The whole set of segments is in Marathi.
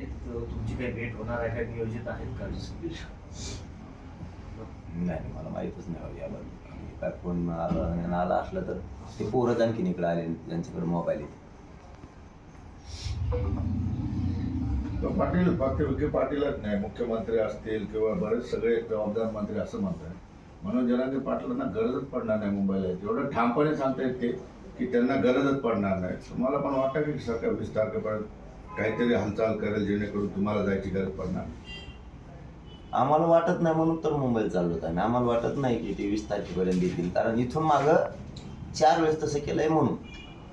तर तुमची काही भेट होणार आहे का नियोजित आहेत का? नाही मला माहीतच नाही बाबा याबद्दल काय फोन आला आला असलं तर ते पोरच आणखीन इकडे आले त्यांच्याकडे मोबाईल आहे तर पाटील फक्त विखे पाटीलच नाही. मुख्यमंत्री असतील किंवा बरेच सगळे जबाबदार मंत्री असं म्हणतात. म्हणून जनांगे पाटलांना गरजच पडणार नाही मुंबईला. एवढं ठामपणे सांगता येते की त्यांना गरजच पडणार नाही. तुम्हाला पण वाटतं की सरकार वीस तारखेपर्यंत काहीतरी हालचाल करेल जेणेकरून तुम्हाला जायची गरज पडणार आम्हाला वाटत नाही म्हणून तर मुंबईत चाललो होतो आम्ही. आम्हाला वाटत नाही की ते वीस तारखेपर्यंत देतील कारण इथून मागं चार वेळेस तसं केलंय म्हणून.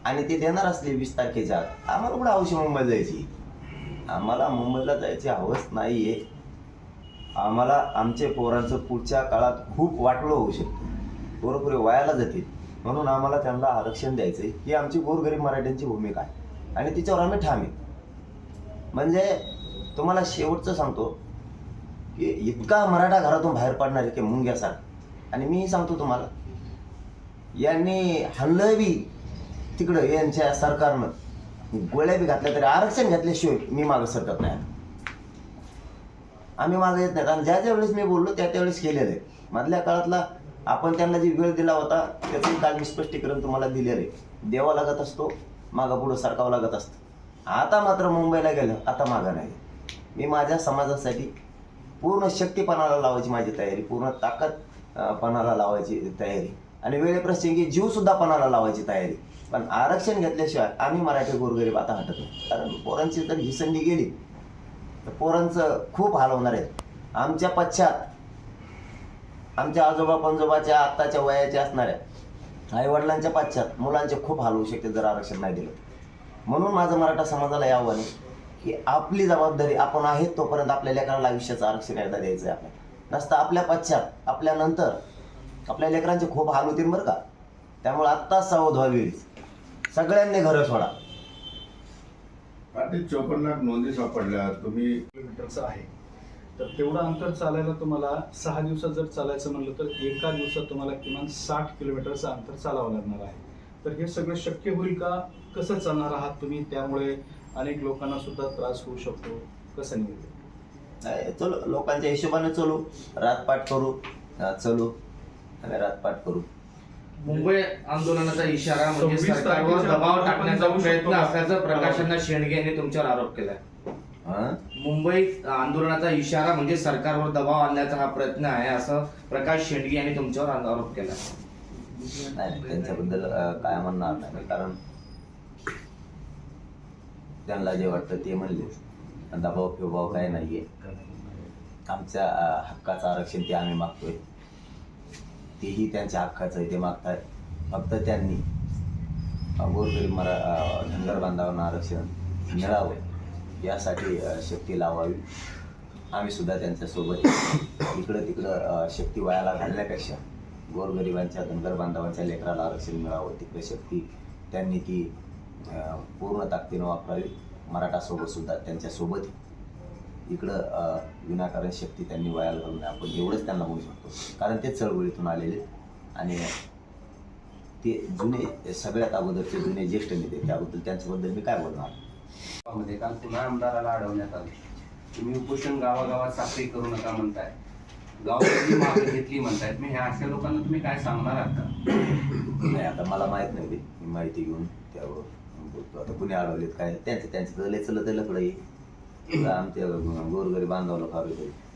आणि ते देणार असले वीस तारखेच्या आत. आम्हाला कुठं हौशी मुंबईला जायची? आम्हाला मुंबईला जायची हवस नाही आहे आम्हाला आमच्या पोरांचं पुढच्या काळात खूप वाटलं होऊ शकतं. पोरं पुरे वायाला जातील. म्हणून आम्हाला त्यांना आरक्षण द्यायचं आहे ही आमची गोरगरीब मराठ्यांची भूमिका आहे. आणि तिच्यावर आम्ही ठाम आहे. म्हणजे तुम्हाला शेवटचं सांगतो की इतका मराठा घरातून बाहेर पडणार आहे की मुंग्यासारखा आणि मीही सांगतो तुम्हाला यांनी हल्लं बी तिकडं यांच्या सरकारनं. गोळ्या बी घातल्या तरी आरक्षण घातल्याशिवाय मी मागं सरकत नाही. आम्ही मागं येत नाहीत. आणि ज्या ज्या वेळेस मी बोललो त्या त्यावेळेस केलेलं आहे. मधल्या काळातला आपण त्यांना जी वेळ दिला होता त्याचं काल मी स्पष्टीकरण तुम्हाला दिलेलं आहे. द्यावा लागत असतो मागापुढं सरकावं लागत असतं. आता मात्र मुंबईला गेलं आता मागं नाही. मी माझ्या समाजासाठी पूर्ण शक्तीपणाला लावायची माझी तयारी पूर्ण ताकद पणाला लावायची तयारी. आणि वेळेप्रसंगी जीवसुद्धा पणाला लावायची तयारी. पण आरक्षण घेतल्याशिवाय आम्ही मराठी गोरगरीब आता हटत नाही. कारण पोरांची जर ही संधी गेली तर पोरांचं खूप हाल होणार आहेत. आमच्या पश्चात आमच्या आजोबा पंजोबाच्या आत्ताच्या वयाच्या असणाऱ्या आईवडिलांच्या पश्चात मुलांचे खूप हाल होऊ शकते जर आरक्षण नाही दिलं म्हणून माझं मराठा समाजाला आव्हान आहे की आपली जबाबदारी आपण आहेत तोपर्यंत आपल्या लेकरांना आयुष्याचं आरक्षण एकदा द्यायचं आहे आपल्याला. नसतं आपल्या पश्चात आपल्यानंतर आपल्या लेकरांचे खूप हाल होतील बरं का. त्यामुळे आत्ताच सावध व्हावी. सगळ्यांनी घरं सोडा. पाटील चोपन्न लाख नोंदी सापडल्या. तुम्ही किलोमीटरचं आहे. तर तेवढं अंतर चालायला तुम्हाला सहा दिवसात जर चालायचं म्हणलं तर एका दिवसात तुम्हाला किमान साठ किलोमीटरचं अंतर चालावं लागणार आहे. तर हे सगळं शक्य होईल का? कसं चालणार आहात तुम्ही? त्यामुळे अनेक लोकांना सुद्धा त्रास होऊ शकतो. कसं नाही, चलो लोकांच्या हिशोबाने चलू. रातपाट करू. चलू. आणि रातपाट करू. मुंबई आंदोलनाचा इशारा म्हणजे सरकारवर दबाव टाकण्याचा प्रयत्न? असल्याचं प्रकाशना शेंडगे यांनी तुमच्यावर आरोप केलाय? मुंबई आंदोलनाचा इशारा म्हणजे सरकारवर दबाव आणण्याचा हा प्रयत्न आहे असं प्रकाश शेंडगे यांनी तुमच्यावर आरोप केला नाही त्यांच्याबद्दल काय म्हणणार नाही. कारण त्यांना जे वाटतं ते म्हणले. दबाव फिबाव काय आहे आमच्या हक्काचं आरक्षण ते आम्ही मागतोय. तेही त्यांच्या हक्काचं आहे ते मागताय फक्त त्यांनी गोरगरीब मरा धनगर बांधावांना आरक्षण मिळावं यासाठी शक्ती लावावी. आम्ही सुद्धा त्यांच्यासोबत इकडं तिकडं शक्ती वायाला घालण्यापेक्षा गोरगरिबांच्या धनगर बांधवांच्या लेकराला आरक्षण मिळावं तिकडे शक्ती त्यांनी ती पूर्ण ताकदीनं वापरावी. मराठासोबतसुद्धा त्यांच्यासोबत इकडं विनाकारण शक्ती त्यांनी वायाला घालून आपण एवढंच त्यांना म्हणू शकतो. कारण ते चळवळीतून आलेले आणि ते जुने सगळ्यात अगोदरचे जुने ज्येष्ठ नेते त्याबद्दल त्यांच्याबद्दल मी काय बोलणार? काल पुन्हा आमदाराला अडवण्यात आलं. तुम्ही उपोषण गावागावात साखळी करू नका म्हणताय. गावाची मागणी घेतली म्हणतायत. मी ह्या अशा लोकांना तुम्ही काय सांगणार आता? नाही आता मला माहीत नाही ते मी माहिती घेऊन त्यावर बोलतो. आता कुणी अडवलेत काय? त्यांचं त्यांचं तर लय चलत लकडं येईल आमच्या गोरगरी बांधवलं फार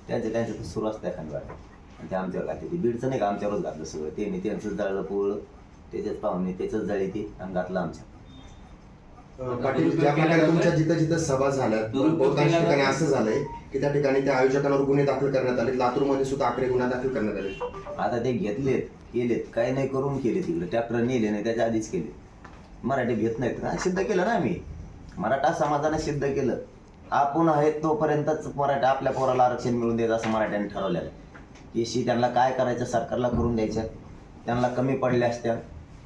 त्यांचं त्यांचं तर सुरू असतं एखाद्या आणि ते आमच्यावर घातले ते. बीडचं नाही का? आमच्यावरच घातलं सगळं. त्यांनी त्यांचं जाळलं पोळलं त्याच्याच पाहुणे त्याच्याच जाळी ते आणि घातलं आमच्या. पाटील ज्या प्रकारे तुमच्या जिथं जिथं सभा झाल्या बहुतांश ठिकाणी असं झालंय की त्या ठिकाणी त्या आयोजकांवर गुन्हे दाखल करण्यात आले. लातूरमध्ये सुद्धा आकडे गुन्हा दाखल करण्यात आले. आता ते घेतलेत केलेत. काही नाही करून केले तिकडे ट्रॅक्टर नेले नाही त्याच्या आधीच केले मराठी घेत नाहीत. ना सिद्ध केलं ना आम्ही. मराठा समाजाने सिद्ध केलं. आपण आहेत तोपर्यंतच मराठा आपल्या पोराला आरक्षण मिळून द्यायचं असं मराठ्यांनी ठरवलेलं आहे. केशी त्यांना काय करायचं सरकारला करून द्यायचं? त्यांना कमी पडल्या असत्या.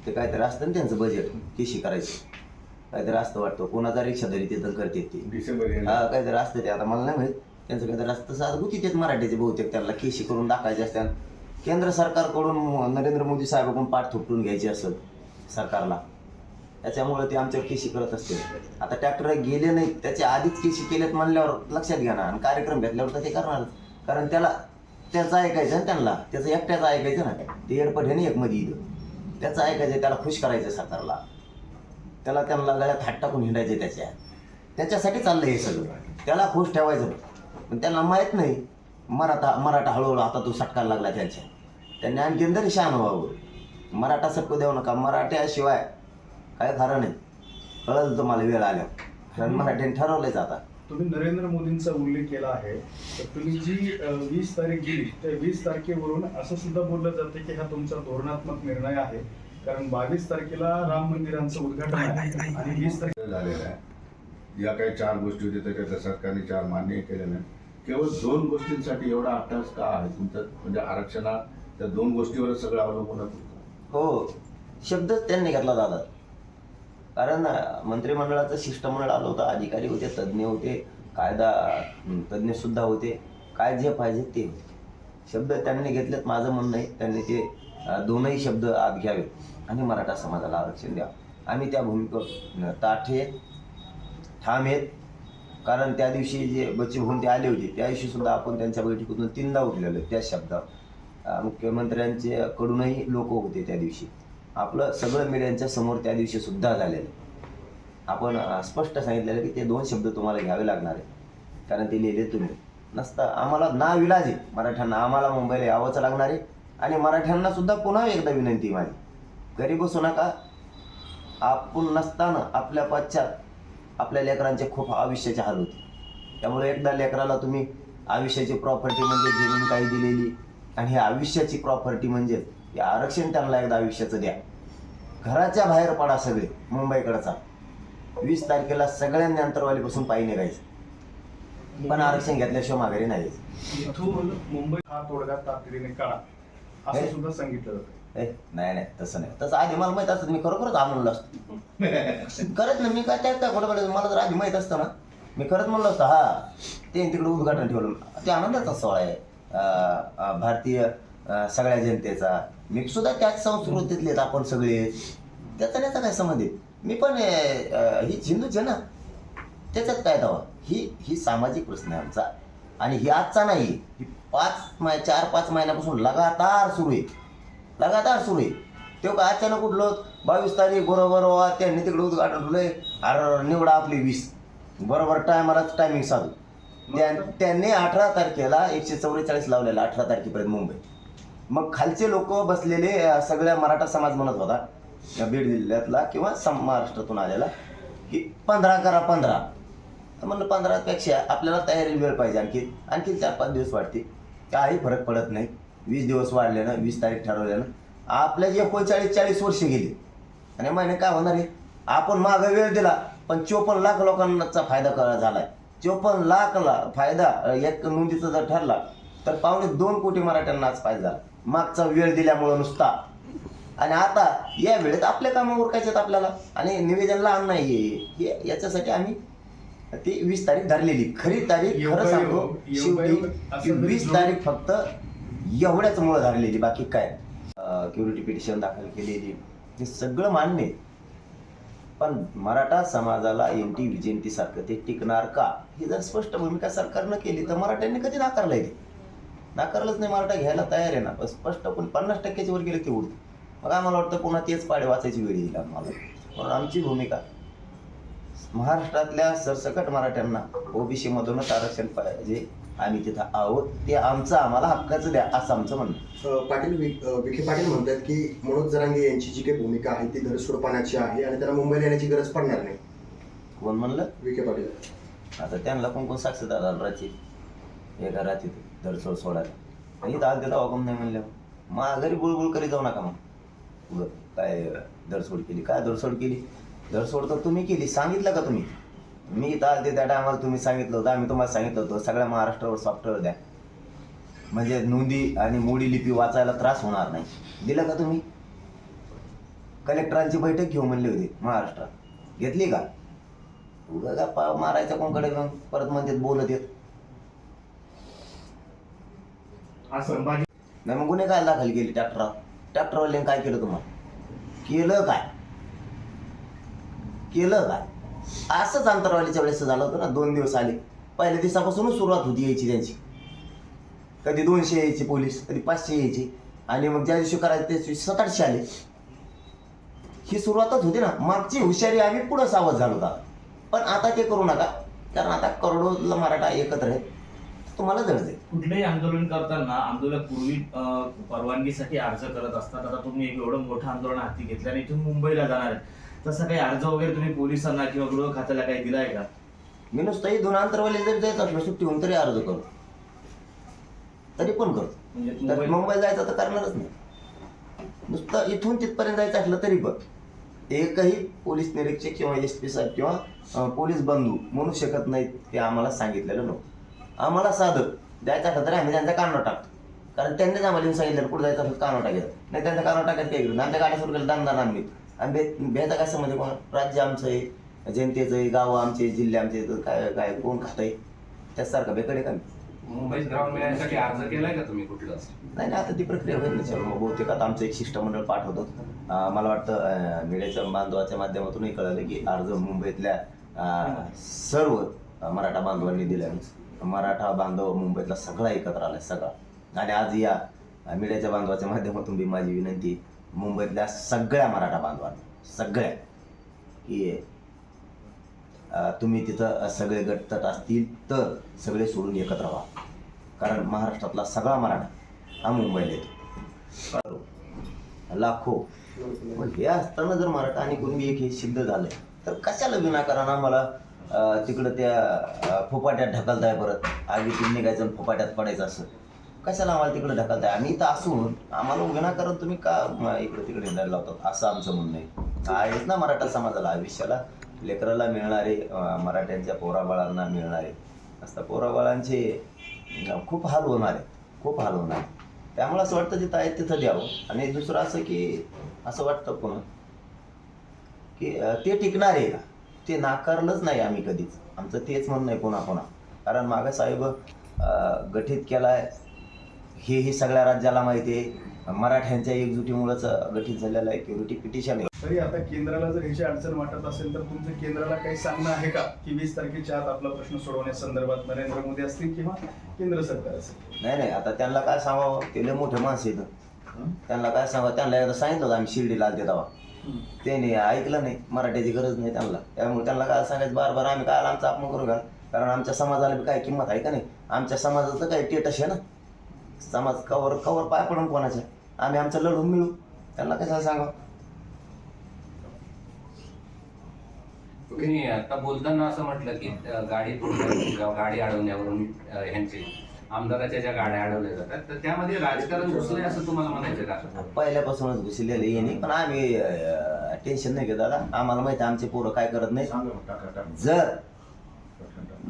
ते काहीतरी असतं ना त्यांचं बजेट केशी करायचं? काहीतरी असतं वाटतं. कोणाचा रिक्षा तरी तिथं करते ते. डिसेंबर हा काहीतरी असतं ते. आता मला नाही माहीत. त्यांचं काहीतरी असतं. तसं आता होती तेच मराठीचे बहुतेक त्यांना. केशी करून टाकायचे असतात. केंद्र सरकारकडून नरेंद्र मोदी साहेबाकडून पाठ थुपटून घ्यायची असेल सरकारला. त्याच्यामुळे ते आमच्यावर केशी करत असते आता ट्रॅक्टर गेले नाहीत. त्याच्या आधीच केशी केलेत म्हणल्यावर लक्षात घ्या ना. आणि कार्यक्रम घेतल्यावर तर ते करणारच. कारण त्याला त्याचं ऐकायचं ना त्यांना. त्याचं एकट्याचं ऐकायचं ना. ते एअरपट आहे ना एक मध्ये इथं. त्याचं ऐकायचं त्याला खुश करायचं सरकारला. त्याला त्यांना गळ्यात हात टाकून हिंडायचे त्याच्या. त्याच्यासाठी चाललं हे सगळं. त्याला खुश ठेवायचं. पण त्यांना माहीत नाही. मराठा मराठा हळूहळू आता तो सटकायला लागला त्यांच्या. त्यांनी आणखीन तरी शहाण व्हावं. मराठा सटकू देऊ नका. मराठ्याशिवाय काय खरं नाही. कळलं तुम्हाला वेळ आल्या. कारण मराठ्याने ठरवलंच आता. तुम्ही नरेंद्र मोदींचा उल्लेख केला आहे. तर तुम्ही जी वीस तारीख दिली त्या वीस तारखेवरून असं सुद्धा बोललं जातं की हा तुमचा धोरणात्मक निर्णय आहे. कारण बावीस तारखेला राम मंदिरांचं उद्घाटन आहे आणि वीस तारखे झालेलं आहे. या काही चार गोष्टी होत्या त्याच्यातल्या सरकारने चार मान्य केल्या नाही केवळ दोन गोष्टींसाठी एवढा अट्टास का आहे तुमचं? म्हणजे आरक्षणा त्या दोन गोष्टीवरच सगळं अवलंबून. हो. शब्दच त्यांनी घेतला दादा. कारण मंत्रिमंडळाचं शिष्टमंडळ आलं होतं अधिकारी होते तज्ज्ञ होते कायदा तज्ज्ञ सुद्धा होते. काय जे पाहिजे ते शब्द त्यांनी घेतलेत माझं म्हणणं आहे त्यांनी ते दोनही शब्द आत घ्यावेत. आणि मराठा समाजाला आरक्षण द्या. आम्ही त्या भूमिकेवर ताठे ठाम आहेत. कारण त्या दिवशी जे बच्चे भाऊन ते आले होते त्या दिवशी सुद्धा आपण त्यांच्या बैठकीतून तीनदा उठलेलो त्या शब्दावर. मुख्यमंत्र्यांच्याकडूनही लोक होते त्या दिवशी. आपलं सगळं मीडियांच्या समोर त्या दिवशी सुद्धा झालेलं आपण स्पष्ट सांगितलेलं की ते दोन शब्द तुम्हाला घ्यावे लागणार आहे कारण ते लिहिले तुम्ही. नसता आम्हाला ना विलाज आहे. मराठ्यांना आम्हाला मुंबईला यावंच लागणार आहे. आणि मराठ्यांना सुद्धा पुन्हा एकदा विनंती माझी. घरी बसू नका. आपण नसताना आपल्या पश्चात आपल्या लेकरांचे खूप आयुष्याचे हाल होते. त्यामुळे एकदा लेकराला तुम्ही आयुष्याची प्रॉपर्टी म्हणजे जमीन काही दिलेली आणि ही आयुष्याची प्रॉपर्टी म्हणजे हे आरक्षण त्यांना एकदा आयुष्याचं द्या. घराच्या बाहेर पडा सगळे मुंबईकडचा. वीस तारखेला सगळ्यांनी अंतरवालीपासून पायी निघायचं. पण आरक्षण घेतल्याशिवाय माघारी नाही. इथून मुंबई हा तोडगा तातडीने काढा. असं? सुद्धा सांगितलं जातं. ए नाही नाही तसं नाही. तसं आधी मला माहीत असतं मी खरोखरच म्हणलो असतो. करत ना मी काय त्यात काय खोटं बोलायचं? मला जर आधी माहीत असतं ना. मी खरंच म्हणलो असतं हा ते तिकडे उद्घाटन ठेवलं. ते आनंदाचा सोहळा आहे. भारतीय सगळ्या जनतेचा. मी सुद्धा त्याच संस्कृतीतले आपण सगळे. त्याचा त्याचा काय संबंध आहे? मी पण ही हिंदूच आहे ना त्याच्यात काय दावा? ही ही सामाजिक प्रश्न आहे आमचा. आणि ही आजचा नाही ही पाच चार पाच महिन्यापासून लगातार सुरू आहे. लगातार सुरू आहे. तेव्हा का अचानक उठलो? बावीस तारीख बरोबर वा त्यांनी तिकडे उद्घाटन ठेवलंय. अरे निवडा आपली वीस. बरोबर टायमालाच टायमिंग साधू त्या- त्यांनी अठरा तारखेला एकशे चौवेचाळीस लावलेला अठरा तारखेपर्यंत मुंबई. मग खालचे लोक बसलेले सगळ्या मराठा समाज म्हणत होता या बीड जिल्ह्यातला किंवा सम महाराष्ट्रातून आलेला की पंधरा करा पंधरा. तर म्हणलं पंधरापेक्षा आपल्याला तयारी वेळ पाहिजे आणखी. आणखी चार पाच दिवस वाढते काही फरक पडत नाही. वीस दिवस वाढल्यानं वीस तारीख ठरवल्यानं आपल्या जे एकोणचाळीस चाळीस वर्ष गेली आणि महिने काय होणार आहे? आपण मागं वेळ दिला पण चोपन्न लाख लोकांचा फायदा करा झालाय. चोपन्न लाखला फायदा एक नोंदीचा जर ठरला तर पावणे दोन कोटी मराठ्यांना आज फायदा झाला. मागचा वेळ दिल्यामुळं नुसता. आणि आता या वेळेत आपल्या कामं उरकायचे आहेत आपल्याला? आणि निवेदन लहान नाही हे याच्यासाठी आम्ही ती वीस तारीख धरलेली. खरी तारीख खरं सांगतो वीस तारीख फक्त एवढ्याच मुळे झालेली बाकी काय? क्युरिटी पिटिशन दाखल केलेली. हे सगळं मान्य आहे. पण मराठा समाजाला एम टी विजयंती सारखं ते टिकणार का? ही जर स्पष्ट भूमिका सरकारनं केली तर मराठ्यांनी कधी नाकारलंय ते? नाकारलंच नाही मराठा घ्यायला तयार आहे ना. पण स्पष्ट पण पन्नास टक्क्याच्या वर गेले ते उडते. मग आम्हाला वाटतं पुन्हा तेच पाडे वाचायची वेळ येईल आम्हाला. म्हणून आमची भूमिका महाराष्ट्रातल्या सरसकट मराठ्यांना ओबीसीमधूनच आरक्षण पाहिजे. आम्ही तिथं आहोत. ते आमचं आम्हाला हक्काचं द्या असं आमचं म्हणणं पाटील विखे पाटील म्हणतात की मनोज जरांगे यांची जी काही भूमिका आहे ती धरसोडपणाची आहे आणि त्यांना मुंबईला येण्याची गरज पडणार नाही. कोण म्हणलं? विखे पाटील. आता त्यांना कोण कोण साक्षीदार आला रात्री एका रात्री दरसोड सोडायला. इथं आज देता हुकम नाही म्हणलं माघारी बुळबुळ करी जाऊ नका मग. काय दरसोड केली काय दरसोड केली? दरसोड तर तुम्ही केली. सांगितलं का तुम्ही? मी इथं आलते त्या टायमाला तुम्ही सांगितलं होतं आम्ही तुम्हाला सांगितलं होतं सगळ्या महाराष्ट्रावर सॉफ्टवेअर द्या. म्हणजे नोंदी आणि मोडी लिपी वाचायला त्रास होणार नाही. दिलं का तुम्ही? कलेक्टरांची बैठक घेऊ म्हणली होती महाराष्ट्रात. घेतली का? उगा गप्पा मारायचा कोणकडे मग? परत म्हणतात बोलत येत. संभाजी नाही मग गुन्हे काय दाखल केले ट्रॅक्टर ट्रॅक्टरवाल्याने काय केलं तुम्हाला? केलं काय? केलं काय? असंच अंतरवालीच्या वेळेस झालं होतं ना दोन दिवस आले. पहिल्या दिवसापासूनच सुरुवात होती यायची त्यांची. कधी दोनशे यायचे पोलीस कधी पाचशे यायचे. आणि मग ज्या दिवशी करायचे त्या दिवशी सात आले. ही सुरुवातच होती ना. मागची हुशारी आम्ही पुढं सावध झालो होता. पण आता ते करू नका. कारण आता करोडोला मराठा एकत्र आहे. तुम्हाला जळते कुठलंही आंदोलन करताना आंदोलक पूर्वी परवानगीसाठी अर्ज करत असतात. आता तुम्ही एवढं मोठं आंदोलन हाती घेतलं आणि इथून मुंबईला जाणार आहे. तसा काही अर्ज वगैरे तुम्ही पोलिसांना किंवा गृह खात्याला काही दिलाय का? मी नुसतंही दोन अंतरवाली जरी जायचं असलं सुट्टी होऊन तरी अर्ज करतो तरी पण करतो. म्हणजे तर मुंबई मुंबई जायचं तर करणारच नाही. नुसतं इथून तिथपर्यंत जायचं असलं तरी पण एकही पोलीस निरीक्षक किंवा एस पी साहेब किंवा अं, पोलीस बंधू म्हणू शकत नाहीत ते आम्हाला सांगितलेलं नव्हतं. आम्हाला साधं जायचं असलं तरी आम्ही त्यांचा कानवर टाकतो. कारण त्यांनीच आम्हाला येऊन सांगितलं पुढे जायचं असलं कानवर टाकायचं नाही त्यांचा कानवर टाकायचं काय करू आमच्या गाड्या सुरू केलं आम्ही आम्ही भे भेदा काय समजे कोण? राज्य आमचं आहे जनतेचं आहे गावं आमचे जिल्हे आमचे काय काय कोण खात आहे त्यासारखं बेकडे का मुंबईत ग्राउंड मिळण्यासाठी अर्ज केलाय का तुम्ही कुठलं? नाही नाही आता ती प्रक्रिया होईल ना बहुतेक आता आमचं एक शिष्टमंडळ पाठवतो मला वाटतं मीडियाच्या बांधवाच्या माध्यमातूनही कळालं की अर्ज मुंबईतल्या सर्व मराठा बांधवांनी दिले मराठा बांधव मुंबईतला सगळा एकत्र आलाय सगळा. आणि आज या मीडियाच्या बांधवाच्या माध्यमातून बी माझी विनंती मुंबईतल्या सगळ्या मराठा बांधवांना सगळ्या. की तुम्ही तिथं सगळे गटतट असतील तर सगळे सोडून एकत्र व्हा. कारण महाराष्ट्रातला सगळा मराठा हा मुंबईला येतो. लाखो. पण हे असताना जर मराठा आणि कुणबी एक हे सिद्ध झालं तर कशाला विनाकारण आम्हाला तिकडं त्या फोपाट्यात ढकलताय परत? आगीतून निघायचं आणि फुपाट्यात पडायचं असं. कशाला आम्हाला तिकडे ढकलताय? आम्ही इथं असून आम्हाला विनाकारण तुम्ही का म, इकडे तिकडे हिंडायला लावतात? असं आमचं म्हणणं आहे. आहेच ना मराठा समाजाला आयुष्याला. लेकराला मिळणारे अं, मराठ्यांच्या पोराबाळांना मिळणारे असं पोराबाळांचे अं, खूप हाल होणार आहे खूप हाल होणार आहे त्यामुळे असं वाटतं जिथं आहे तिथं द्यावं आणि दुसरं असं की असं वाटतं पुन्हा की अं, ते टिकणार आहे का ते नाकारलंच नाही आम्ही कधीच. आमचं तेच म्हणणं आहे पुन्हा पुन्हा कारण मागा साहेब अं, गठीत केलाय. हे हे सगळ्या राज्याला माहिती आहे. मराठ्यांच्या एकजुटीमुळेच गठीत झालेलं आहे क्युरिटी पिटिशन आहे. तरी आता केंद्राला जर ह्याची अडचण वाटत असेल तर तुमचं केंद्राला काही सांगणं आहे का? की वीस तारखेच्या आत आपला प्रश्न सोडवण्यासंदर्भात नरेंद्र मोदी असतील किंवा केंद्र सरकार असेल? नाही नाही आता त्यांना काय सांगावं? ते लय मोठे माणसं इथं त्यांना काय सांगावं? त्यांना एकदा सांगितलं होतं आम्ही शिर्डीला आलते तेव्हा त्याने ऐकलं नाही. मराठीची गरज नाही त्यांना. त्यामुळे त्यांना काय सांगायचं? बार बार आम्ही काय आमचा अपमान करू का? कारण आमच्या समाजाला बी काय किंमत आहे का नाही? आमच्या समाजाचं काय टेटस आहे ना. समाज कवर कवर पाय पडून कोणाच्या आम्ही आमचं लढून मिळू. त्यांना कशाला सांगावं? तुम्ही आता बोलताना असं म्हटलं की गाडी गाडी अडवण्यावरून ह्यांचे आमदाराच्या ज्या गाड्या अडवल्या जातात तर त्यामध्ये राजकारण घुसलंय असं तुम्हाला म्हणायचं का? पहिल्यापासूनच घुसलेले येणे पण आम्ही टेन्शन नाही घेत दादा. आम्हाला माहिती आहे आमचे पोरं काय करत नाही सांगा जर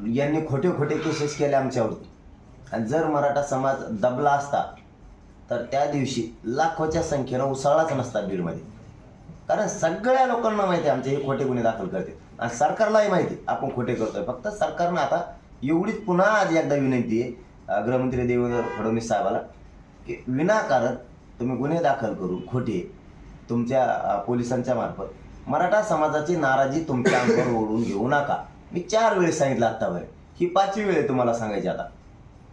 यांनी खोटे खोटे केसेस केले आमच्यावरती आणि जर मराठा समाज दबला असता तर त्या दिवशी लाखोच्या संख्येनं उसळलाच नसता बीडमध्ये. कारण सगळ्या लोकांना माहिती आहे आमचे हे खोटे गुन्हे दाखल करते. आणि सरकारलाही माहिती आहे आपण खोटे करतोय. फक्त सरकारनं आता एवढीच पुन्हा आज एकदा विनंती आहे गृहमंत्री देवेंद्र फडणवीस साहेबाला की विनाकारण तुम्ही गुन्हे दाखल करून खोटे तुमच्या पोलिसांच्या मार्फत मराठा समाजाची नाराजी तुमच्या अंगावर ओढून घेऊ नका. मी चार वेळेस सांगितलं आत्तावर ही पाचवी वेळ आहे तुम्हाला सांगायची आता.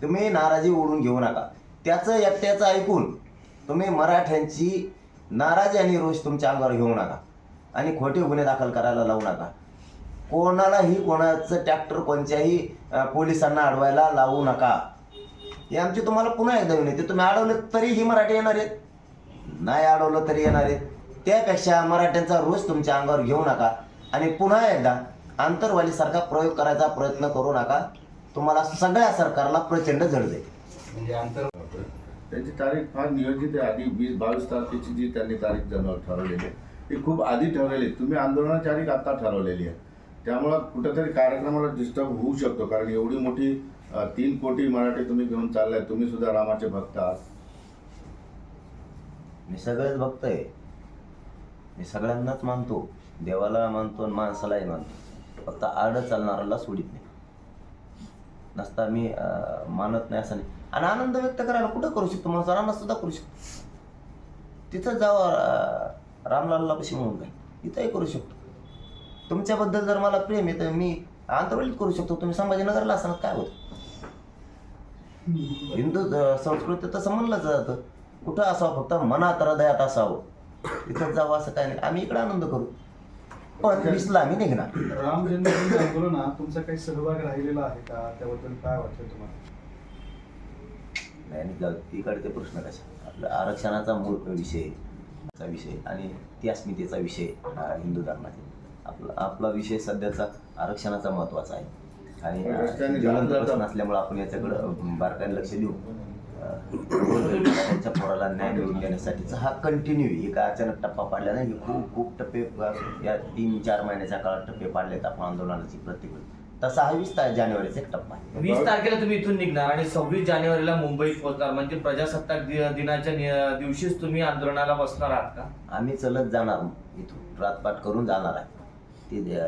तुम्ही नाराजी ओढून घेऊ नका. त्याचं एकट्याचं ऐकून तुम्ही मराठ्यांची नाराजी आणि रोष तुमच्या अंगावर घेऊ नका. आणि खोटे गुन्हे दाखल करायला लावू नका. कोणालाही कोणाचं ट्रॅक्टर कोणत्याही पोलिसांना अडवायला लावू नका. हे आमची तुम्हाला पुन्हा एकदा विनंती तुम्ही अडवलं तरीही मराठी येणार आहेत. नाही अडवलं तरी येणार आहेत. त्यापेक्षा मराठ्यांचा रोष तुमच्या अंगावर घेऊ नका. आणि पुन्हा एकदा आंतरवालीसारखा प्रयोग करायचा प्रयत्न करू नका. तुम्हाला सगळ्या सरकारला प्रचंड जड जाईल. म्हणजे आंतर त्यांची तारीख फार नियोजित आहे. आधी वीस बावीस तारखेची जी त्यांनी तारीख जन ठरवलेली आहे ती खूप आधी ठरवलेली आहे. तुम्ही आंदोलनाची तारीख आता ठरवलेली आहे. त्यामुळं कुठेतरी कार्यक्रमाला डिस्टर्ब होऊ शकतो कारण एवढी मोठी तीन कोटी मराठी तुम्ही घेऊन चाललाय तुम्ही सुद्धा रामाचे भक्त आहात. मी सगळंच बघतोय. मी सगळ्यांनाच मानतो. देवाला मानतो आणि माणसालाही मानतो. फक्त आड चालणाऱ्याला सोडित नाही. नसता मी मानत नाही असं नाही. आणि आनंद व्यक्त करायला कुठं करू शकतो माणूस? रानात सुद्धा करू शकतो. तिथं जावं रामलालला कशी म्हणून काय तिथंही करू शकतो. तुमच्याबद्दल जर मला प्रेम आहे तर मी आंतरवलीत करू शकतो. तुम्ही संभाजीनगरला असणार काय होत? हिंदू संस्कृती तसं म्हणलं जातं. कुठं असावं? फक्त मनात हृदयात असावं. तिथं जावं असं काय नाही. आम्ही इकडे आनंद करू. पण वीसला आम्ही निघणार. राम जन्मभूमी आंदोलनात तुमचा काही सहभाग राहिलेला आहे का? त्याबद्दल काय वाटतं तुम्हाला? नाही आणि जाऊ दे, इकडचे प्रश्न कशा आपलं आरक्षणाचा मूळ विषय चा विषय आणि ती अस्मितेचा विषय हा हिंदू धर्माचे आपला आपला विषय सध्याचा आरक्षणाचा महत्त्वाचा आहे. आणि ज्वलंत प्रश्न असल्यामुळे आपण याच्याकडं बारकाईने लक्ष देऊ. त्यांच्या पोराला न्याय मिळवून देण्यासाठीचा हा कंटिन्यू आहे. का अचानक टप्पा पाडला नाही हे खूप खूप टप्पे या तीन चार महिन्याच्या काळात टप्पे पाडलेत आपण आंदोलनाची प्रत्येक वेळी तसा हा वीस तारीख जानेवारीचा एक टप्पा आहे. वीस तारखेला तुम्ही इथून निघणार आणि सव्वीस जानेवारीला मुंबईत पोहोचणार. म्हणजे प्रजासत्ताक दिनाच्या दिवशीच तुम्ही आंदोलनाला बसणार आहात का? आम्ही चलत जाणार इथून. रातपाट करून जाणार आहे. ते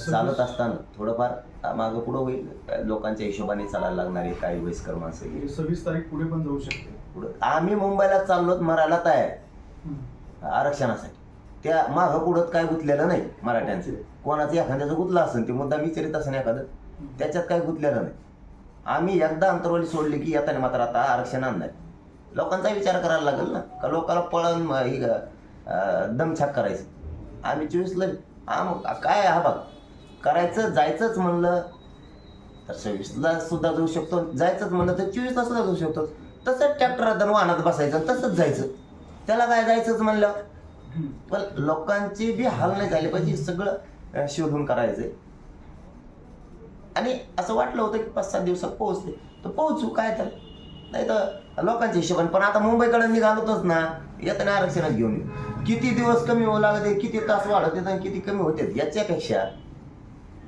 चालत असताना थोडंफार मागं पुढं होईल. लोकांच्या हिशोबाने चालायला लागणार आहे काही वयस्कर माणसं म्हणजे सव्वीस तारीख पुढे पण जाऊ शकते. पुढं आम्ही मुंबईला चाललोत मरायला तयार. आरक्षणासाठी. त्या मागं पुढं काय गुंतलेलं नाही मराठ्यांचं. कोणाचं एखाद्याचं गुंतलं असेल ते मुद्दा विचारित असेल एखादं त्याच्यात काय गुंतलेलं नाही. आम्ही एकदा अंतरवली सोडली की येताना मात्र आता आरक्षण आणणार. लोकांचा विचार करायला लागेल ना. का लोकांना पळण ही दमछाक करायचं. आम्ही चोवीसला आम काय हा बघ. करायचं जायचंच म्हणलं तर सव्वीसला सुद्धा जाऊ शकतो. जायचंच म्हणलं तर चोवीसला सुद्धा जाऊ शकतो. तसंच ट्रॅक्टर वाहनात बसायचं तसंच जायचं. त्याला काय जायचंच म्हणलं? पण लोकांची बी हाल नाही झाले पाहिजे हे सगळं शोधून करायचंय आणि असं वाटलं होतं की पाच सात दिवसात पोहोचते. तर पोहोचू काय तर. नाही तर लोकांच्या हिशोबाने पण आता मुंबईकडे निघालोतच ना येताना आरक्षणात घेऊन येऊ. किती दिवस कमी होऊ लागते किती तास वाढत येत आणि किती कमी होते याच्यापेक्षा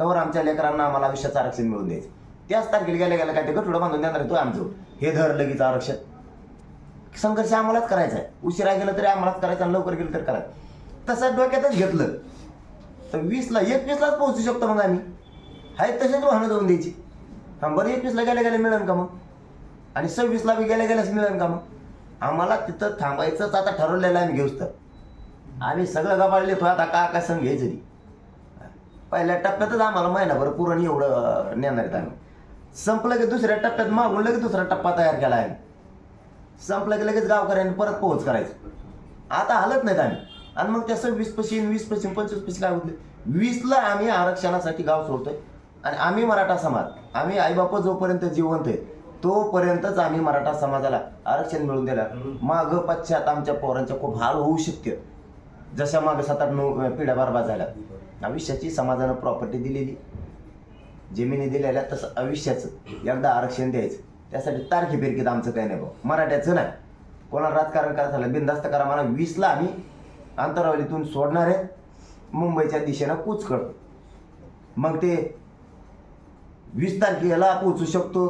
तवर आमच्या लेकरांना आम्हाला आयुष्याचं आरक्षण मिळून द्यायचं. त्याच तारखेला गेल्या गेल्या काय ते गठुडं बांधून देणार आहे तो आमचं. हे धर लगेच आरक्षण. संघर्ष आम्हालाच करायचा आहे. उशिरा गेलं तरी आम्हालाच करायचं आणि लवकर गेलं तर करायचं. तसं डोक्यातच घेतलं. तर वीसला एकवीसलाच पोहोचू शकतो मग आम्ही. हाय तसेच वाहनं जाऊन द्यायची. हा बरं एकवीसला गेल्या गेल्या मिळेल का मग? आणि सव्वीसला बी गेल्या गेल्याच मिळेल का मग? आम्हाला तिथं थांबायचंच आता ठरवलेलं आहे आम्ही घेऊच तर. आम्ही सगळं गबाळले तो आता का काय संघ घ्यायचं ती पहिल्या टप्प्यातच आम्हाला महिनाभर पुरण एवढं नेणार आहेत आम्ही. संपलं की दुसऱ्या टप्प्यात मागून लगेच दुसरा टप्पा तयार केला आहे. संपलं की लगेच गावकऱ्यांनी परत पोहोच करायचं. आता हलत नाहीत आम्ही. आणि मग त्याचं वीस पशीन वीस पशीन पंचवीस पशी काय होते वीसला आम्ही आरक्षणासाठी गाव सोडतोय. आणि आम्ही मराठा समाज आम्ही आईबाप जोपर्यंत जिवंत आहे तोपर्यंतच आम्ही मराठा समाजाला आरक्षण मिळून दिलं माग पश्चात आमच्या पोरांच्या खूप हाल होऊ शकते जशा मागे सात आठ नऊ पिढ्या बरबाद झाल्या. आयुष्याची समाजानं प्रॉपर्टी दिलेली. जमिनी दिलेल्या तसं आयुष्याचं एकदा आरक्षण द्यायचं. त्यासाठी तारखे फिरकीत आमचं काही नाही भाऊ. मराठ्याचं नाही. कोणाला राजकारण करायचं झालं बिंदास्त करा मला वीसला आम्ही अंतरावलीतून सोडणार आहे. मुंबईच्या दिशेनं कूच करतो. मग ते वीस तारखेला पोहोचू शकतो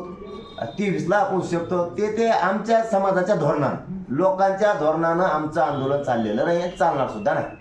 तेवीसला पोहोचू शकतो. ते ते आमच्या समाजाच्या धोरणानं. लोकांच्या धोरणानं आमचं आंदोलन चाललेलं नाही चालणार सुद्धा नाही.